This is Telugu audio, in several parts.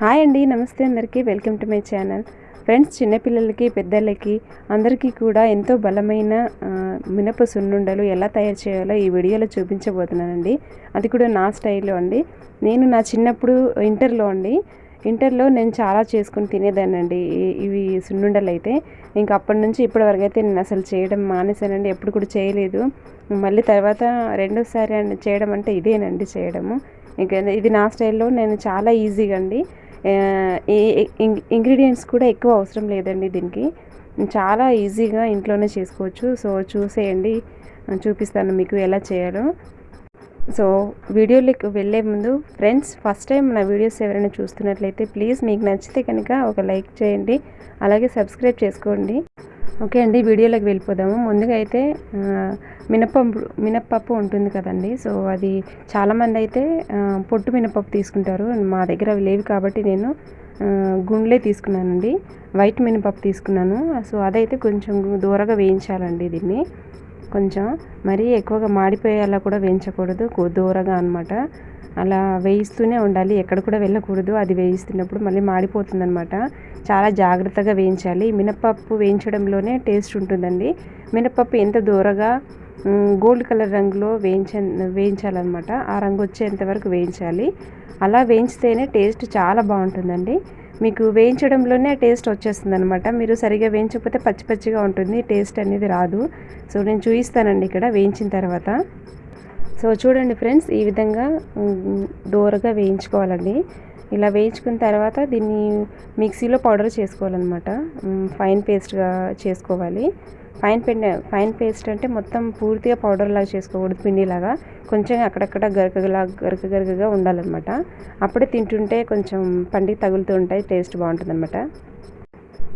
హాయ్ అండి నమస్తే అందరికీ. Welcome to my channel. Friends చిన్నపిల్లలకి పెద్దలకి అందరికీ కూడా ఎంతో బలమైన మినప సున్నుండలు ఎలా తయారు చేయాలో ఈ వీడియోలో చూపించబోతున్నానండి. అది కూడా నా స్టైల్లో అండి. నేను నా చిన్నప్పుడు ఇంటర్లో అండి. ఇంటర్లో నేను చాలా చేసుకుని తినేదానండి ఇవి సున్నుండలు అయితే. ఇంకా అప్పటి నుంచి ఇప్పటి వరకు అయితే నేను అసలు చేయడం మానేశానండి. ఎప్పుడు కూడా చేయలేదు. మళ్ళీ తర్వాత రెండోసారి చేయడం అంటే ఇదేనండి చేయడము. ఇంకా ఇది నా స్టైల్లో నేను చాలా ఈజీగా అండి. ఇంగ్రీడియంట్స్ కూడా ఎక్కువ అవసరం లేదండి దీనికి. చాలా ఈజీగా ఇంట్లోనే చేసుకోవచ్చు. సో చూసేయండి. చూపిస్తాను మీకు ఎలా చేయాలో. సో వీడియోలోకి వెళ్ళే ముందు ఫ్రెండ్స్ ఫస్ట్ టైం నా వీడియోస్ ఎవరైనా చూస్తున్నట్లయితే ప్లీజ్ మీకు నచ్చితే కనుక ఒక లైక్ చేయండి. అలాగే సబ్స్క్రైబ్ చేసుకోండి. ఓకే అండి వీడియోలోకి వెళ్ళిపోదాము. ముందుగా అయితే మినప్పప్పు మినప్పప్పు ఉంటుంది కదండి. సో అది చాలామంది అయితే పొట్టు మినపప్పు తీసుకుంటారు. మా దగ్గర అవి లేవు కాబట్టి నేను గుండ్లే తీసుకున్నానండి. వైట్ మినపప్పు తీసుకున్నాను. సో అదైతే కొంచెం దూరగా వేయించాలండి దీన్ని. కొంచెం మరీ ఎక్కువగా మాడిపోయేలా కూడా వేయించకూడదు. కొ- దూరగా అనమాట అలా వేయిస్తూనే ఉండాలి. ఎక్కడ కూడా వెళ్ళకూడదు. అది వేయిస్తున్నప్పుడు మళ్ళీ మాడిపోతుందనమాట చాలా జాగ్రత్తగా వేయించాలి. మినపప్పు వేయించడంలోనే టేస్ట్ ఉంటుందండి. మినపప్పు ఎంత దూరగా గోల్డ్ కలర్ రంగులో వేయించ వేయించాలన్నమాట. ఆ రంగు వచ్చేంత వరకు వేయించాలి. అలా వేయించితేనే టేస్ట్ చాలా బాగుంటుందండి. మీకు వేయించడంలోనే టేస్ట్ వచ్చేస్తుంది అనమాట మీరు సరిగా వేయించకపోతే పచ్చి పచ్చిగా ఉంటుంది. టేస్ట్ అనేది రాదు. సో నేను చూపిస్తానండి ఇక్కడ వేయించిన తర్వాత. సో చూడండి ఫ్రెండ్స్ ఈ విధంగా మ్, దోరగా వేయించుకోవాలండి. ఇలా వేయించుకున్న తర్వాత దీన్ని మిక్సీలో పౌడర్ చేసుకోవాలన్నమాట. ఫైన్ పేస్ట్గా చేసుకోవాలి. ఫైన్ పిండి ఫైన్ పేస్ట్ అంటే మొత్తం పూర్తిగా పౌడర్ లాగా చేసుకోకూడదు పిండిలాగా. కొంచెం అక్కడక్కడ గరకలా గరక గరకగా ఉండాలన్నమాట. అప్పుడే తింటుంటే కొంచెం పండికి తగులుతూ ఉంటాయి టేస్ట్ బాగుంటుంది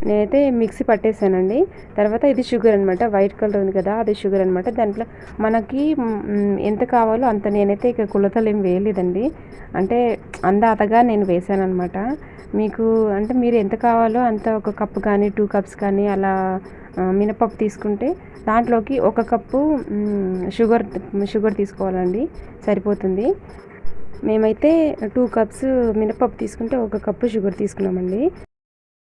నేనైతే మిక్సీ పట్టేసానండి. తర్వాత ఇది షుగర్ అనమాట వైట్ కలర్ ఉంది కదా అది షుగర్ అనమాట దాంట్లో మనకి ఎంత కావాలో అంత నేనైతే ఇక కులతలు ఏం వేయలేదండి. అంటే అందాతగా నేను వేసాను అనమాట మీకు అంటే మీరు ఎంత కావాలో అంత ఒక కప్పు కానీ టూ కప్స్ కానీ అలా మినపప్పు తీసుకుంటే దాంట్లోకి ఒక కప్పు షుగర్ షుగర్ తీసుకోవాలండి. సరిపోతుంది. మేమైతే టూ కప్స్ మినపప్పు తీసుకుంటే ఒక కప్పు షుగర్ తీసుకున్నామండి.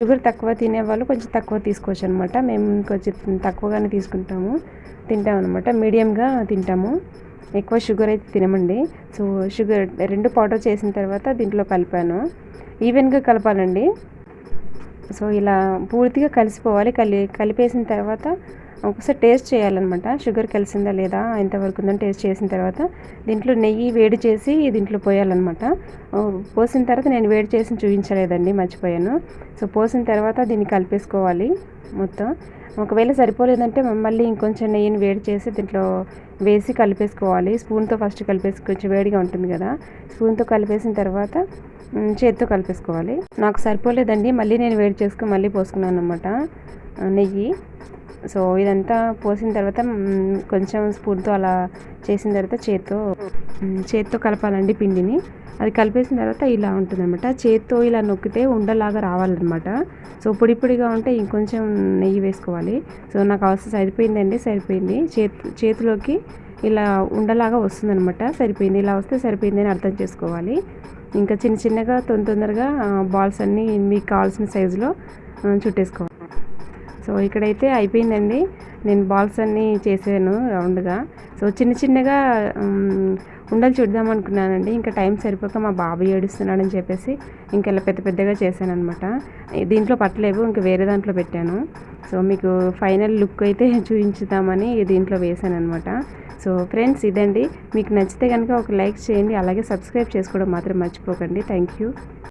షుగర్ తక్కువ తినేవాళ్ళు కొంచెం తక్కువ తీసుకోవచ్చు అనమాట మేము కొంచెం తక్కువగానే తీసుకుంటాము. తింటాం అనమాట మీడియంగా తింటాము. ఎక్కువ షుగర్ అయితే తినమండి. సో షుగర్ రెండు పౌడర్ చేసిన తర్వాత దీంట్లో కలిపాను. ఈవెన్గా కలపాలండి. సో ఇలా పూర్తిగా కలిసిపోవాలి. కలి కలిపేసిన తర్వాత ఒకసారి టేస్ట్ చేయాలన్నమాట. షుగర్ కలిసిందా లేదా ఎంతవరకు ఉందని టేస్ట్ చేసిన తర్వాత దీంట్లో నెయ్యి వేడి చేసి దీంట్లో పోయాలన్నమాట. పోసిన తర్వాత నేను వేడి చేసి చూపించలేదండి మర్చిపోయాను. సో పోసిన తర్వాత దీన్ని కలిపేసుకోవాలి మొత్తం. ఒకవేళ సరిపోలేదంటే మళ్ళీ ఇంకొంచెం నెయ్యిని వేడి చేసి దీంట్లో వేసి కలిపేసుకోవాలి. స్పూన్తో ఫస్ట్ కలిపేసి కొంచెం వేడిగా ఉంటుంది కదా స్పూన్తో కలిపేసిన తర్వాత చేతితో చేత్తో కలిపేసుకోవాలి. నాకు సరిపోలేదండి మళ్ళీ నేను వేడి చేసుకుని మళ్ళీ పోసుకున్నాను అనమాట నెయ్యి. సో ఇదంతా పోసిన తర్వాత కొంచెం స్పూన్తో అలా చేసిన తర్వాత చేత్తో చేత్తో కలపాలండి పిండిని. అది కలిపేసిన తర్వాత ఇలా ఉంటుందన్నమాట. చేత్తో ఇలా నొక్కితే ఉండలాగా రావాలన్నమాట. సో పొడి పొడిగా ఉంటే ఇంకొంచెం నెయ్యి వేసుకోవాలి. సో నాకు అవసరం సరిపోయిందండి సరిపోయింది. చేతి చేతిలోకి ఇలా ఉండలాగా వస్తుందన్నమాట. సరిపోయింది ఇలా వస్తే సరిపోయింది అని అర్థం చేసుకోవాలి. ఇంకా చిన్న చిన్నగా తొందర తొందరగా బాల్స్ అన్నీ మీకు కావాల్సిన సైజులో చుట్టేసుకోవాలి. సో ఇక్కడైతే అయిపోయిందండి. నేను బాల్స్ అన్నీ చేసాను రౌండ్గా. సో చిన్న చిన్నగా ఉండలు చూద్దాం అనుకున్నానండి. ఇంకా టైం సరిపోక మా బాబు ఏడుస్తున్నాడని చెప్పేసి ఇంకా ఇలా పెద్ద పెద్దగా చేశాను అనమాట దీంట్లో పట్టలేవు ఇంకా వేరే దాంట్లో పెట్టాను. సో మీకు ఫైనల్ లుక్ అయితే చూపించుదామని దీంట్లో వేసాను అనమాట సో ఫ్రెండ్స్ ఇదండి. మీకు నచ్చితే కనుక ఒక లైక్ చేయండి. అలాగే సబ్స్క్రైబ్ చేసుకోవడం మాత్రం మర్చిపోకండి. Thank you.